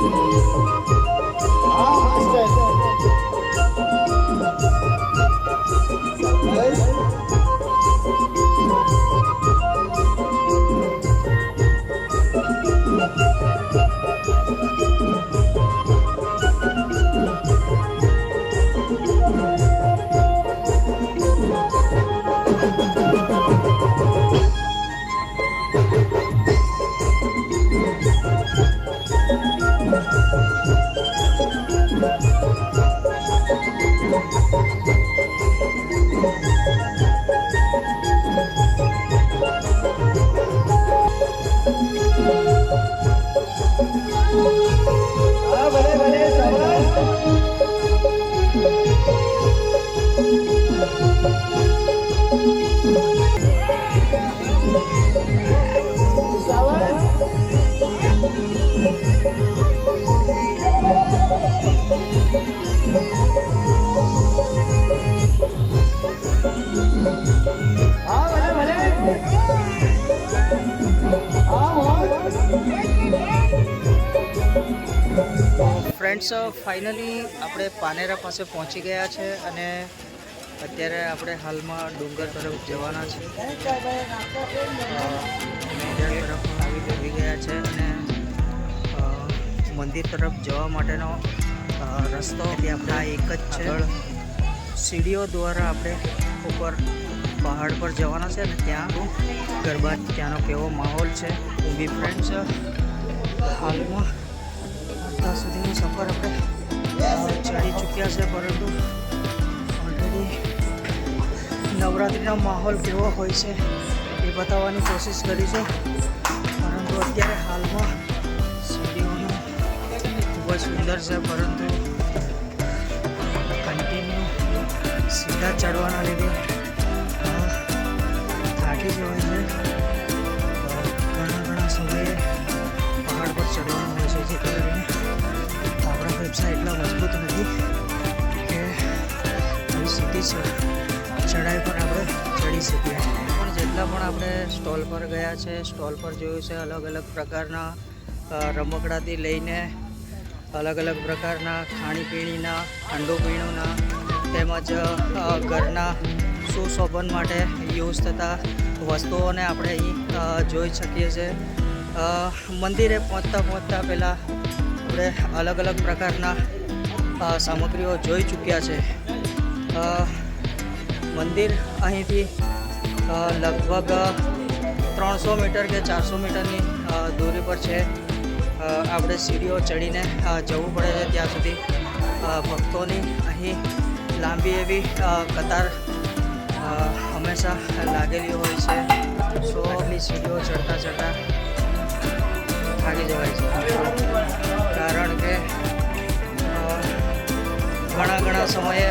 હા friends finally આપણે પાનેરા પાસે પહોંચી ગયા છે અને અત્યારે આપણે હાલમાં ડુંગર તરફ જવાના છે. તરફ આવી જઈ ગયા છે અને મંદિર તરફ જવા માટેનો રસ્તો આપણે એક જ છે. સીડીઓ દ્વારા આપણે ઉપર પહાડ પર જવાના છે અને ત્યાં ગરબા ત્યાંનો કેવો માહોલ છે. બી ફ્રેન્ડ્સ હાલમાં અત્યાર સુધીનો સફર આપણે ચડી ચૂક્યા છે, પરંતુ ઓલરેડી નવરાત્રિનો માહોલ કેવો હોય છે એ બતાવવાની કોશિશ કરીશું પરંતુ અત્યારે હાલમાં સીડીઓનું ખૂબ જ સુંદર છે, પરંતુ કન્ટિન્યુ સીધા ચડવાના લીધે થાકી થાકી જવાય છે. ઘણા ઘણા સમયે પહાડ પર ચડવાનું હોય છે, જેથી કરીને ફેફસા એટલા મજબૂત નથી. કે સીધી ચઢાઈ પર આપણે ચડી શકીએ પણ જેટલા પણ આપણે સ્ટોલ પર ગયા છે, સ્ટોલ પર જોયું છે અલગ અલગ પ્રકારના રમકડાથી લઈને અલગ અલગ પ્રકારના ખાણીપીણીના ઠંડુ પીણુંના તેમજ ઘરના સુશોભન માટે યુઝ થતા વસ્તુઓને આપણે અહીં જોઈ શકીએ છીએ. મંદિરે પહોંચતા પહોંચતા પહેલાં આપણે અલગ અલગ પ્રકારના સામગ્રીઓ જોઈ ચૂક્યા છે. મંદિર અહીંથી લગભગ ત્રણસો મીટર કે ચારસો મીટરની દૂરી પર છે. આપણે સીડીઓ ચડીને જવું પડે છે ત્યાં સુધી. ભક્તોની અહીં લાંબી એવી કતાર હંમેશા લાગેલી હોય છે. સો એટલી સીડીઓ ચડતા ચડતા થાકી જવાય છે. સમયે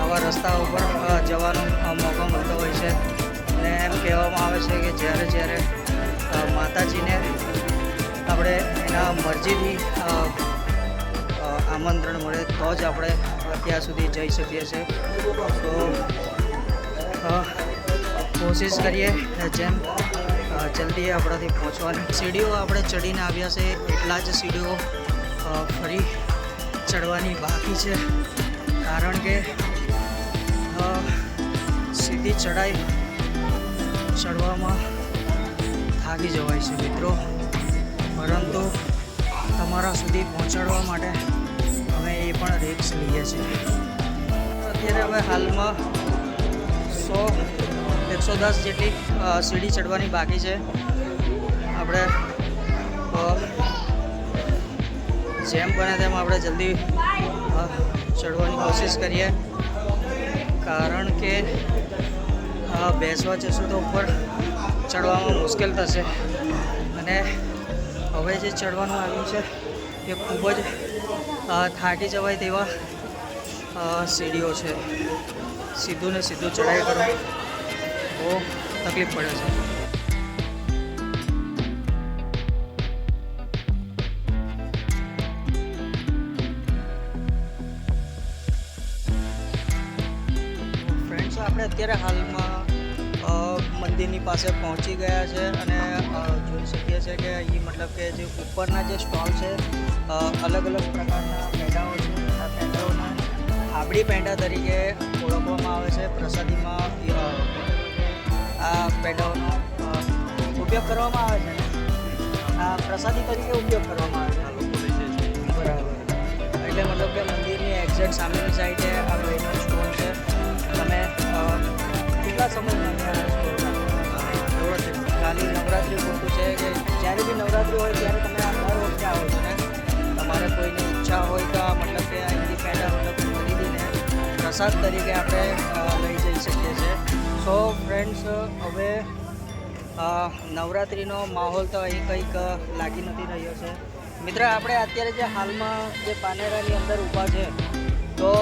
આવા રસ્તા ઉપર જવાનો મોકો મળતો હોય છે. અને એમ કહેવામાં આવે છે કે જ્યારે જ્યારે માતાજીને આપણે એના મરજીથી આમંત્રણ મળે તો જ આપણે ત્યાં સુધી જઈ શકીએ છીએ. તો કોશિશ કરીએ જેમ જલ્દી આપણાથી પહોંચવાની. સીડીઓ આપણે ચડીને આવ્યા છે, એટલા જ સીડીઓ ફરી ચડવાની બાકી છે. કારણ કે સીધી ચડાઈ ચડવામાં થાકી જવાય છે મિત્રો. પરંતુ તમારા સુધી પહોંચાડવા માટે અમે એ પણ રિક્સ લઈએ છીએ. અત્યારે હવે હાલમાં સો, એકસો દસ જેટલી સીડી ચડવાની બાકી છે. આપણે જેમ બને તેમ આપણે જલ્દી ચડવાની કોશિશ કરીએ. કારણ કે બેસવા જશું તો ઉપર ચડવામાં મુશ્કેલ થશે. અને હવે જે ચડવાનું આવ્યું છે, એ ખૂબ જ થાકી જવાય તેવા સીડીઓ છે. સીધું ને સીધું ચડાઈ કરો. બહુ તકલીફ પડે છે. આપણે અત્યારે હાલમાં મંદિરની પાસે પહોંચી ગયા છે અને જોઈ શકીએ છીએ કે અહીં મતલબ કે જે ઉપરના જે સ્ટોલ છે અલગ અલગ પ્રકારના પેંડાઓ છે. આ પેંડાઓને આબડી પેંડા તરીકે ઓળખવામાં આવે છે. પ્રસાદીમાં આ પેંડાઓનો ઉપયોગ કરવામાં આવે છે આ પ્રસાદી તરીકે ઉપયોગ કરવામાં આવે છે. બરાબર. એટલે મતલબ કે મંદિરની એક્ઝેક્ટ સામેની સાઈડે આ ભાઈનો સ્ટોલ છે. તમે કેટલા રાખો ખાલી નવરાત્રિ પૂરતું છે કે જ્યારે બી નવરાત્રિ હોય ત્યારે તમે આ દર વખતે આવો છો ને? તમારે કોઈની ઈચ્છા હોય તો મતલબ કે પેંડા મતલબ ખરીદીને પ્રસાદ તરીકે આપણે લઈ જઈ શકીએ છીએ. સો ફ્રેન્ડ્સ હવે નવરાત્રિનો માહોલ તો અહીં કંઈક લાગી નથી રહ્યો છે. મિત્ર, આપણે અત્યારે જે હાલમાં જે પાનેરાની અંદર ઊભા છે, તો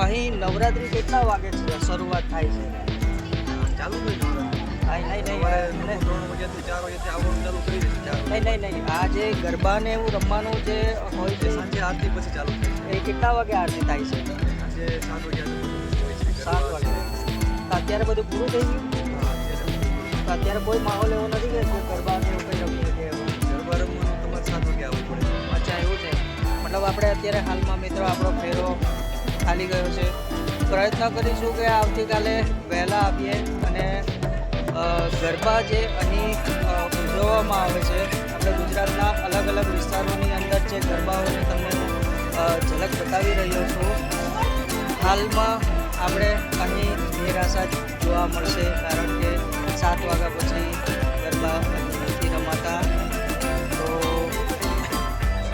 અહીં નવરાત્રી કેટલા વાગે છે? શરૂઆત થાય છે. ચાલુ નહીં નહીં નહીં નહીં. નહીં નહીં આ જે ગરબા ને એવું રમવાનું જે હોય છે સાંજે આરતી પછી ચાલુ થાય એ કેટલા વાગે આરતી થાય છે? સાંજે સાત વાગ્યા. સાત વાગે. અત્યારે બધું પૂરું થઈ ગયું? અત્યારે કોઈ માહોલ એવો નથી કે ગરબા કે એવું કંઈ રમી શકે ગરબા રમવાનું તમારે સાત વાગે આવવું પડે. અચ્છા એવું છે. મતલબ આપણે અત્યારે હાલમાં મિત્રો આપણો ફેરો ખાલી ગયો છે. પ્રયત્ન કરીશું કે આવતીકાલે વહેલા આવીએ અને ગરબા જે અહીં ઉજવવામાં આવે છે, આપણે ગુજરાતના અલગ અલગ વિસ્તારોની અંદર જે ગરબાઓની તમને ઝલક બતાવી રહ્યો છું. હાલમાં આપણે અહીં નિરાશા જોવા મળશે કારણ કે સાત વાગ્યા પછી ગરબા નથી રમાતા. તો,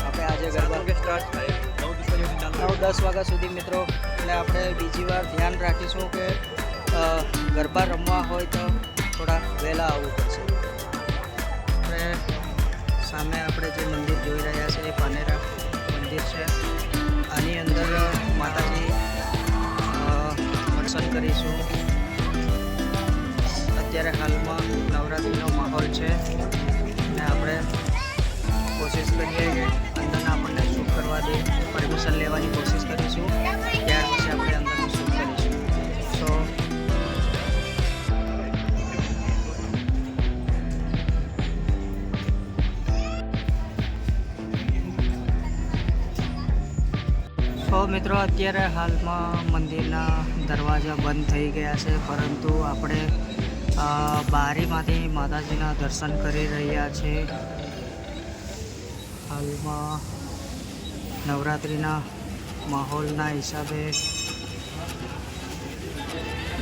આપણે આજે ગરબા સ્ટાર્ટ થાય. નવ દસ વાગ્યા સુધી મિત્રો. એટલે આપણે બીજી વાર ધ્યાન રાખીશું કે ગરબા રમવા હોય તો થોડા વહેલા આવવું પડશે. આપણે સામે આપણે જે મંદિર જોઈ રહ્યા છે, એ પાનેરા મંદિર છે. આની અંદર માતાજી દર્શન કરીશું. અત્યારે હાલમાં નવરાત્રિનો માહોલ છે. અને આપણે કોશિશ કરીએ કે અંદરના આપણને કરવા દે, પરમિશન લેવાની કોશિશ કરીશું. ત્યાર પછી આપણે અંદરનું શૂટ કરીશું. તો તો મિત્રો, અત્યારે હાલમાં મંદિરના દરવાજા બંધ થઈ ગયા છે, પરંતુ આપણે બારીમાંથી માતાજીના દર્શન કરી રહ્યા છે. હાલમાં નવરાત્રિના માહોલના હિસાબે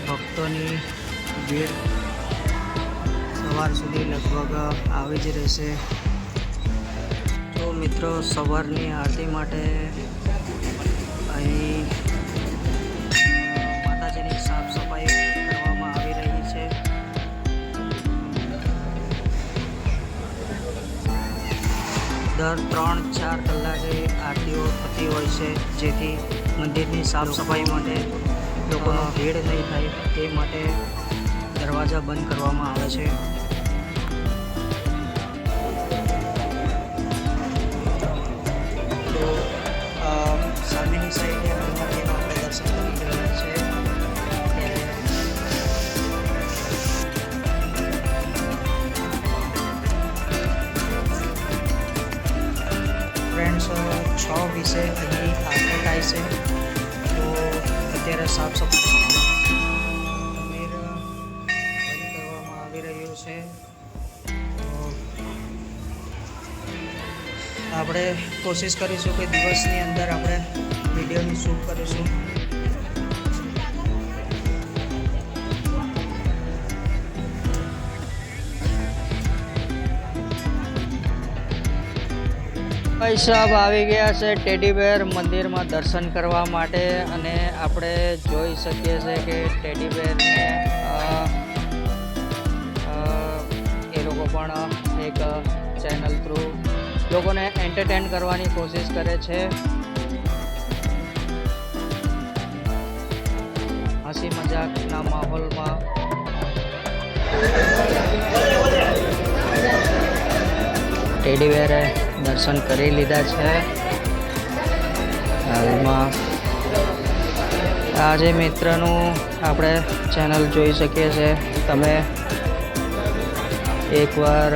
ભક્તોની ભીડ સવાર સુધી લગભગ આવી જ રહેશે. તો મિત્રો, સવારની આરતી માટે અહીં દર ત્રણ, ચાર કલાકે આરતીઓ થતી હોય છે, જેથી મંદિરની સાફ સફાઈ માટે લોકોનો ભીડ નહીં થાય તે માટે દરવાજા બંધ કરવામાં આવે છે. છ છે અહીં આરતી થાય છે તો અત્યારે સાફ સફાઈ કરવામાં આવી રહ્યું છે આપણે કોશિશ કરીશું કે દિવસની અંદર આપણે વિડીયોની શૂટ કરીશું ભાઈ સાહેબ આવી ગયા છે ટેડીબેર મંદિરમાં દર્શન કરવા માટે અને આપણે જોઈ શકીએ છીએ કે ટેડીબેરને એ લોકો પણ એક ચેનલ થ્રુ લોકોને એન્ટરટેન કરવાની કોશિશ કરે છે. હસી મજાકના માહોલમાં. ટેડીબેરે દર્શન કરી લીધા છે. હાલમાં આજે મિત્રનું આપણે ચેનલ જોઈ શકીએ છીએ. તમે એકવાર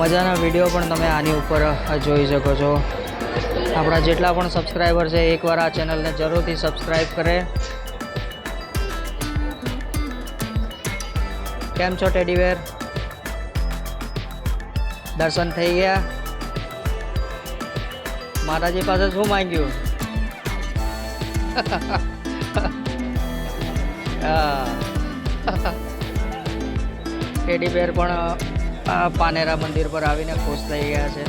મજાના વીડિયો પણ તમે આની ઉપર જોઈ શકો છો. આપણા જેટલા પણ સબસ્ક્રાઈબર છે, એકવાર આ ચેનલને જરૂરથી સબસ્ક્રાઈબ કરે. કેમ છો ટેડીવેર દર્શન થઈ ગયા? માતાજી પાસે શું માંગ્યું? ટેડી બેર પણ પાનેરા મંદિર પર આવીને ખુશ થઈ ગયા છે.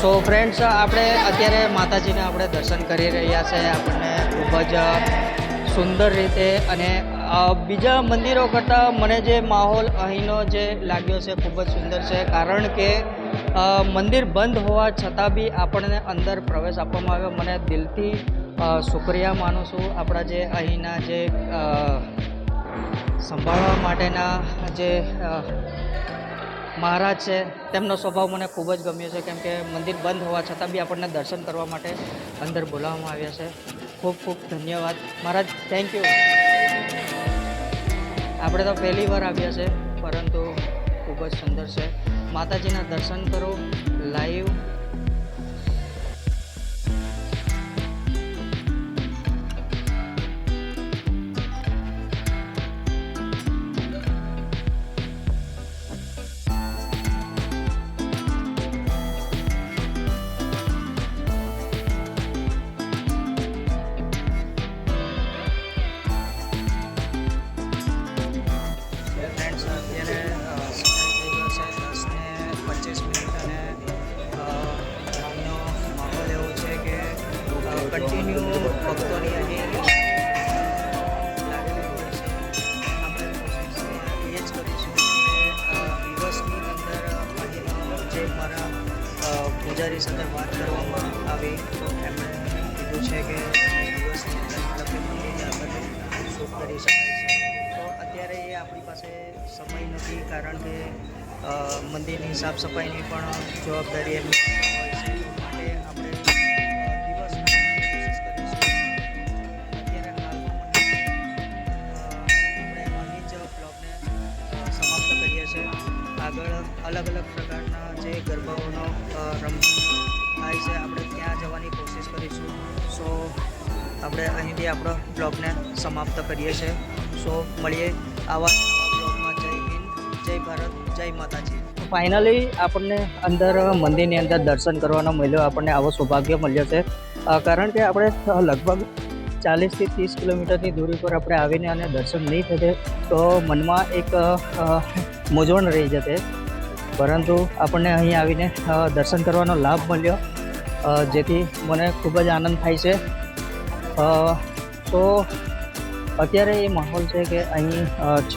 સો ફ્રેન્ડ્સ આપણે અત્યારે માતાજીને આપણે દર્શન કરી રહ્યા છે. આપણને ખૂબ જ સુંદર રીતે અને બીજા મંદિરો કરતાં મને જે માહોલ અહીંનો જે લાગ્યો છે ખૂબ જ સુંદર છે. કારણ કે મંદિર બંધ હોવા છતાં બી આપણને અંદર પ્રવેશ આપવામાં આવ્યો. મને દિલથી શુક્રિયા માનું છું. આપણા જે અહીંના જે સંભાળવા માટેના જે મહારાજ છે, તેમનો સ્વભાવ મને ખૂબ જ ગમ્યો છે. કેમ કે મંદિર બંધ હોવા છતાં બી આપણને દર્શન કરવા માટે અંદર બોલાવવામાં આવ્યા છે. ખૂબ ખૂબ ધન્યવાદ. મહારાજ થેન્ક યુ આપણે તો પહેલી વાર આવ્યા છે, પરંતુ ખૂબ જ સુંદર છે. માતાજીના દર્શન કરો લાઈવ શૂટ કરી શકાય છે તો અત્યારે એ આપણી પાસે સમય નથી કારણ કે મંદિરની સાફ સફાઈની પણ જવાબદારી એમની હોય છે માટે આપણે આગળ અલગ અલગ પ્રકારના જે ગરબાઓનો અ, થાય છે આપણે સો આપણે અહીંથી આપણો બ્લોગને સમાપ્ત કરીએ છીએ. સો મળીએ આવા બ્લોગમાં. જય હિન્દ, જય ભારત, જય માતાજી. ફાઇનલી આપણને અંદર મંદિરની અંદર દર્શન કરવાનો મળ્યો, આપણને આવો સૌભાગ્ય મળ્યો છે. કારણ કે આપણે લગભગ ચાલીસથી ત્રીસ કિલોમીટરની દૂરી પર આપણે આવીને અને દર્શન નહીં થતે તો મનમાં એક મૂંઝવણ રહી જશે. પરંતુ આપણને અહીં આવીને દર્શન કરવાનો લાભ મળ્યો. જેથી મને ખૂબ જ આનંદ થાય છે. તો અત્યારે એ માહોલ છે કે અહીં છ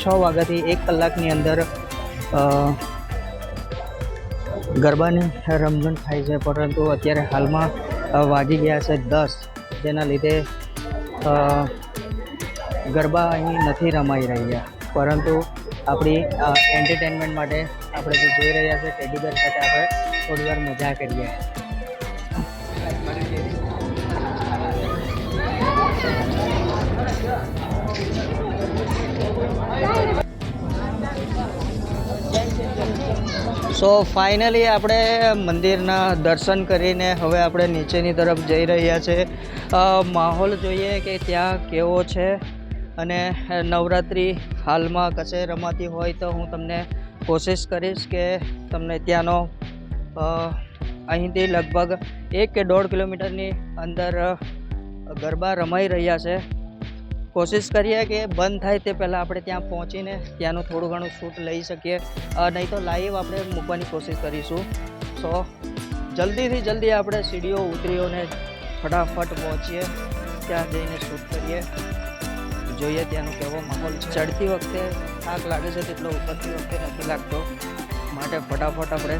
છ વાગ્યાથી એક કલાકની અંદર ગરબાની રમઝટ થાય છે. પરંતુ અત્યારે હાલમાં વાગી ગયા છે દસ. જેના લીધે ગરબા અહીં નથી રમાઈ રહ્યા. પરંતુ આપણી એન્ટરટેનમેન્ટ માટે આપણે જે જોઈ રહ્યા છે ટેડીબેર સાથે આપણે થોડી વાર મજા કરીએ. સો ફાઇનલી આપણે મંદિરના દર્શન કરીને હવે આપણે નીચેની તરફ જઈ રહ્યા છે. માહોલ જોઈએ કે ત્યાં કેવો છે અને નવરાત્રિ હાલમાં કશે રમાતી હોય તો હું તમને કોશિશ કરીશ કે તમને ત્યાંનો અહીંથી લગભગ એક કે દોઢ કિલોમીટરની અંદર ગરબા રમાઈ રહ્યા છે. કોશિશ કરીએ કે બંધ થાય તે પહેલાં આપણે ત્યાં પહોંચીને ત્યાંનું થોડું ઘણું શૂટ લઈ શકીએ. નહીં તો લાઈવ આપણે મૂકવાની કોશિશ કરીશું. સો જલ્દીથી જલ્દી આપણે સીડીઓ ઉતરીઓને ફટાફટ પહોંચીએ, ત્યાં જઈને શૂટ કરીએ. જોઈએ ત્યાંનો કેવો માહોલ ચડતી વખતે થાક લાગે છે, તેટલો ઉતરતી વખતે નથી લાગતો. માટે ફટાફટ આપણે